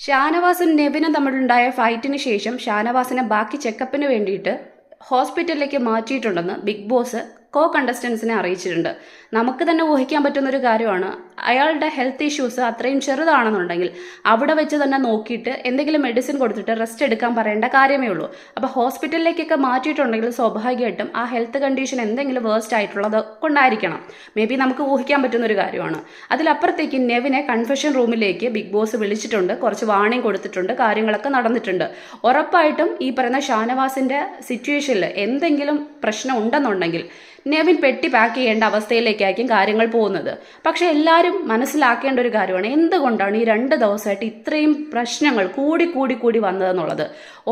ഷാനവാസും നെബിനും തമ്മിലുണ്ടായ ഫൈറ്റിന് ശേഷം ഷാനവാസിനെ ബാക്കി ചെക്കപ്പിന് വേണ്ടിയിട്ട് ഹോസ്പിറ്റലിലേക്ക് മാറ്റിയിട്ടുണ്ടെന്ന് ബിഗ് ബോസ് കോ കണ്ടസ്റ്റൻസിനെ അറിയിച്ചിട്ടുണ്ട്. നമുക്ക് തന്നെ ഊഹിക്കാൻ പറ്റുന്ന ഒരു കാര്യമാണ് അയാളുടെ ഹെൽത്ത് ഇഷ്യൂസ് അത്രയും ചെറുതാണെന്നുണ്ടെങ്കിൽ അവിടെ വെച്ച് തന്നെ നോക്കിയിട്ട് എന്തെങ്കിലും മെഡിസിൻ കൊടുത്തിട്ട് റെസ്റ്റ് എടുക്കാൻ പറയേണ്ട കാര്യമേ ഉള്ളൂ. അപ്പോൾ ഹോസ്പിറ്റലിലേക്കൊക്കെ മാറ്റിയിട്ടുണ്ടെങ്കിൽ സ്വാഭാവികമായിട്ടും ആ ഹെൽത്ത് കണ്ടീഷൻ എന്തെങ്കിലും വേഴ്സ്റ്റ് ആയിട്ടുള്ളത് കൊണ്ടായിരിക്കണം. മേ ബി നമുക്ക് ഊഹിക്കാൻ പറ്റുന്ന ഒരു കാര്യമാണ്. അതിലപ്പുറത്തേക്ക് നെവിനെ കൺഫെഷൻ റൂമിലേക്ക് ബിഗ് ബോസ് വിളിച്ചിട്ടുണ്ട്. കുറച്ച് വാണിംഗ് കൊടുത്തിട്ടുണ്ട്. കാര്യങ്ങളൊക്കെ നടന്നിട്ടുണ്ട്. ഉറപ്പായിട്ടും ഈ പറയുന്ന ഷാനവാസിന്റെ സിറ്റുവേഷനിൽ എന്തെങ്കിലും പ്രശ്നം ഉണ്ടെന്നുണ്ടെങ്കിൽ നെവിൻ പെട്ടി പാക്ക് ചെയ്യേണ്ട അവസ്ഥയിലേക്കായിരിക്കും കാര്യങ്ങൾ പോകുന്നത്. പക്ഷേ എല്ലാവരും മനസ്സിലാക്കേണ്ട ഒരു കാര്യമാണ്. എന്തുകൊണ്ടാണ് ഈ രണ്ട് ദിവസമായിട്ട് ഇത്രയും പ്രശ്നങ്ങൾ കൂടി കൂടി കൂടി വന്നതെന്നുള്ളത്?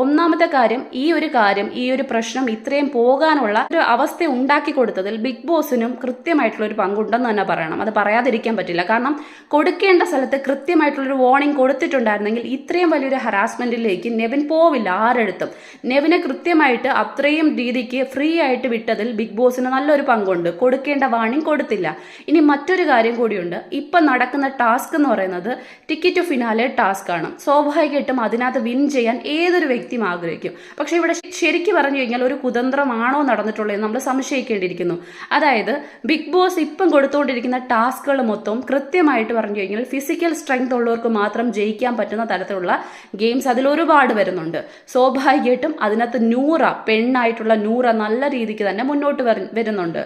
ഒന്നാമത്തെ കാര്യം ഈ ഒരു കാര്യം ഈ ഒരു പ്രശ്നം ഇത്രയും പോകാനുള്ള ഒരു അവസ്ഥ ഉണ്ടാക്കി കൊടുത്തതിൽ ബിഗ് ബോസിനും കൃത്യമായിട്ടുള്ള ഒരു പങ്കുണ്ടെന്ന് തന്നെ പറയണം. അത് പറയാതിരിക്കാൻ പറ്റില്ല. കാരണം കൊടുക്കേണ്ട സ്ഥലത്ത് കൃത്യമായിട്ടുള്ളൊരു വാർണിംഗ് കൊടുത്തിട്ടുണ്ടായിരുന്നെങ്കിൽ ഇത്രയും വലിയൊരു ഹറാസ്മെന്റിലേക്ക് നെവിൻ പോവില്ല ആരെടുത്തും. നെവിനെ കൃത്യമായിട്ട് അത്രയും രീതിക്ക് ഫ്രീ ആയിട്ട് വിട്ടതിൽ ബിഗ് ബോസിന് നല്ലൊരു പങ്കുണ്ട്. കൊടുക്കേണ്ട വാണിംഗ് കൊടുത്തില്ല. ഇനി മറ്റൊരു കാര്യം കൂടിയുണ്ട്. ഇപ്പം നടക്കുന്ന ടാസ്ക് എന്ന് പറയുന്നത് ടിക്കറ്റ് ടു ഫിനാലെ ടാസ്ക് ആണ്. സ്വാഭാവികമായിട്ടും അതിനകത്ത് വിൻ ചെയ്യാൻ ഏതൊരു വ്യക്തിയും ആഗ്രഹിക്കും. പക്ഷേ ഇവിടെ ശരിക്കും പറഞ്ഞു കഴിഞ്ഞാൽ ഒരു കുതന്ത്രമാണോ നടന്നിട്ടുള്ളത് നമ്മൾ സംശയിക്കേണ്ടിയിരിക്കുന്നു. അതായത് ബിഗ് ബോസ് ഇപ്പം കൊടുത്തുകൊണ്ടിരിക്കുന്ന ടാസ്കുകൾ മൊത്തം കൃത്യമായിട്ട് പറഞ്ഞു കഴിഞ്ഞാൽ ഫിസിക്കൽ സ്ട്രെങ്ത് ഉള്ളവർക്ക് മാത്രം ജയിക്കാൻ പറ്റുന്ന തരത്തിലുള്ള ഗെയിംസ് അതിൽ ഒരുപാട് വരുന്നുണ്ട്. സ്വാഭാവികമായിട്ടും അതിനകത്ത് നൂറ പെണ്ണായിട്ടുള്ള നൂറ നല്ല രീതിക്ക് തന്നെ മുന്നോട്ട് വര- വരുന്നുണ്ട്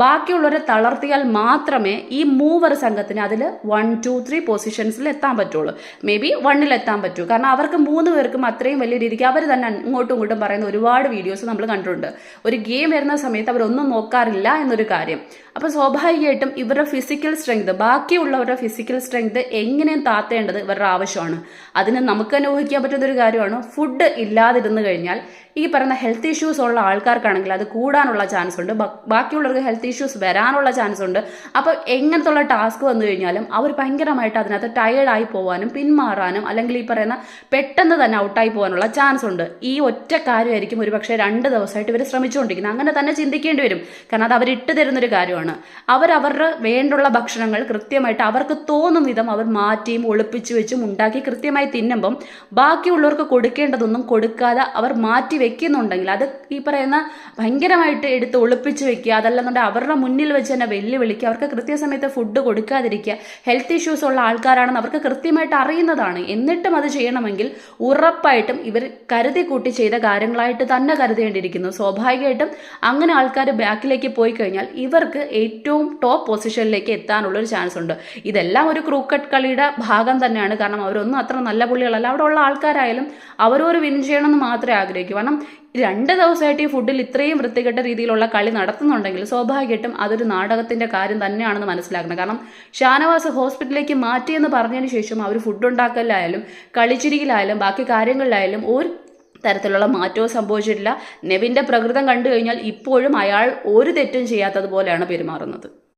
ബാക്കിയുള്ളവരെ തളർത്തിയാൽ മാത്രമേ ഈ മൂവർ സംഘത്തിന് അതിൽ വൺ ടു ത്രീ പൊസിഷൻസിൽ എത്താൻ പറ്റുള്ളൂ. മേ ബി വണ്ണിൽ എത്താൻ പറ്റൂ. കാരണം അവർക്ക് മൂന്ന് പേർക്കും അത്രയും വലിയ രീതിക്ക് അവർ തന്നെ ഇങ്ങോട്ടും ഇങ്ങോട്ടും പറയുന്ന ഒരുപാട് വീഡിയോസ് നമ്മൾ കണ്ടിട്ടുണ്ട്. ഒരു ഗെയിം വരുന്ന സമയത്ത് അവരൊന്നും നോക്കാറില്ല എന്നൊരു കാര്യം. അപ്പോൾ സ്വാഭാവികമായിട്ടും ഇവരുടെ ഫിസിക്കൽ സ്ട്രെങ്ത് ബാക്കിയുള്ളവരുടെ ഫിസിക്കൽ സ്ട്രെങ്ത് എങ്ങനെയും താത്തേണ്ടത് ഇവരുടെ ആവശ്യമാണ്. അതിന് നമുക്ക് തന്നെ ഊഹിക്കാൻ പറ്റുന്ന ഒരു കാര്യമാണ് ഫുഡ് ഇല്ലാതിരുന്നു കഴിഞ്ഞാൽ ഈ പറയുന്ന ഹെൽത്ത് ഇഷ്യൂസ് ഉള്ള ആൾക്കാർക്കാണെങ്കിൽ അത് കൂടാനുള്ള ചാൻസ് ഉണ്ട്. ബാക്കിയുള്ളവർക്ക് ഹെൽത്ത് ഇഷ്യൂസ് വരാനുള്ള ചാൻസ് ഉണ്ട്. അപ്പോൾ എങ്ങനത്തുള്ള ടാസ്ക് വന്നു കഴിഞ്ഞാലും അവർ ഭയങ്കരമായിട്ട് അതിനകത്ത് ടയേർഡായി പോകാനും പിന്മാറാനും അല്ലെങ്കിൽ ഈ പറയുന്ന പെട്ടെന്ന് തന്നെ ഔട്ടായി പോകാനുള്ള ചാൻസ് ഉണ്ട്. ഈ ഒറ്റ കാര്യമായിരിക്കും ഒരു പക്ഷേ രണ്ട് ദിവസമായിട്ട് ഇവർ ശ്രമിച്ചുകൊണ്ടിരിക്കുന്നത്. അങ്ങനെ തന്നെ ചിന്തിക്കേണ്ടി വരും. കാരണം അത് അവരിട്ട് തരുന്നൊരു കാര്യമാണ്. അവരവരുടെ വേണ്ടുള്ള ഭക്ഷണങ്ങൾ കൃത്യമായിട്ട് അവർക്ക് തോന്നും വിധം അവർ മാറ്റിയും ഒളിപ്പിച്ചു വെച്ചും ഉണ്ടാക്കി കൃത്യമായി തിന്നുമ്പം ബാക്കിയുള്ളവർക്ക് കൊടുക്കേണ്ടതൊന്നും കൊടുക്കാതെ അവർ മാറ്റി വെക്കുന്നുണ്ടെങ്കിൽ അത് ഈ പറയുന്ന ഭയങ്കരമായിട്ട് എടുത്ത് ഒളിപ്പിച്ച് വെക്കുക അതല്ലെന്നുണ്ടെങ്കിൽ അവരുടെ മുന്നിൽ വെച്ച് തന്നെ വെല്ലുവിളിക്കുക. അവർക്ക് കൃത്യസമയത്ത് ഫുഡ് കൊടുക്കാതിരിക്കുക. ഹെൽത്ത് ഇഷ്യൂസ് ഉള്ള ആൾക്കാരാണെന്ന് അവർക്ക് കൃത്യമായിട്ട് അറിയുന്നതാണ്. എന്നിട്ടും അത് ചെയ്യണമെങ്കിൽ ഉറപ്പായിട്ടും ഇവർ കരുതി കൂട്ടി ചെയ്ത കാര്യങ്ങളായിട്ട് തന്നെ കരുതേണ്ടിയിരിക്കുന്നു. സ്വാഭാവികമായിട്ടും അങ്ങനെ ആൾക്കാർ ബാക്കിലേക്ക് പോയി കഴിഞ്ഞാൽ ഇവർക്ക് ഏറ്റവും ടോപ്പ് പൊസിഷനിലേക്ക് എത്താനുള്ള ഒരു ചാൻസ് ഉണ്ട്. ഇതെല്ലാം ഒരു ക്രൂക്കറ്റ് കളിയുടെ ഭാഗം തന്നെയാണ്. കാരണം അവരൊന്നും അത്ര നല്ല പുള്ളികളല്ല. അവിടെ ഉള്ള ആൾക്കാരായാലും അവരോട് വിൻ ചെയ്യണമെന്ന് മാത്രമേ ആഗ്രഹിക്കൂ. കാരണം രണ്ട് ദിവസമായിട്ട് ഈ ഫുഡിൽ ഇത്രയും വൃത്തികെട്ട രീതിയിലുള്ള കളി നടത്തുന്നുണ്ടെങ്കിൽ സ്വാഭാവികമായിട്ടും അതൊരു നാടകത്തിന്റെ കാര്യം തന്നെയാണെന്ന് മനസ്സിലാക്കണം കാരണം ഷാനവാസ് ഹോസ്പിറ്റലിലേക്ക് മാറ്റിയെന്ന് പറഞ്ഞതിന് ശേഷം അവർ ഫുഡ് ഉണ്ടാക്കലിലായാലും കളിച്ചിരിക്കലായാലും ബാക്കി കാര്യങ്ങളിലായാലും ഒരു തരത്തിലുള്ള മാറ്റവും സംഭവിച്ചിട്ടില്ല. നെവിന്റെ പ്രകൃതം കണ്ടു കഴിഞ്ഞാൽ ഇപ്പോഴും അയാൾ ഒരു തെറ്റും ചെയ്യാത്തതുപോലെയാണ് പെരുമാറുന്നത്.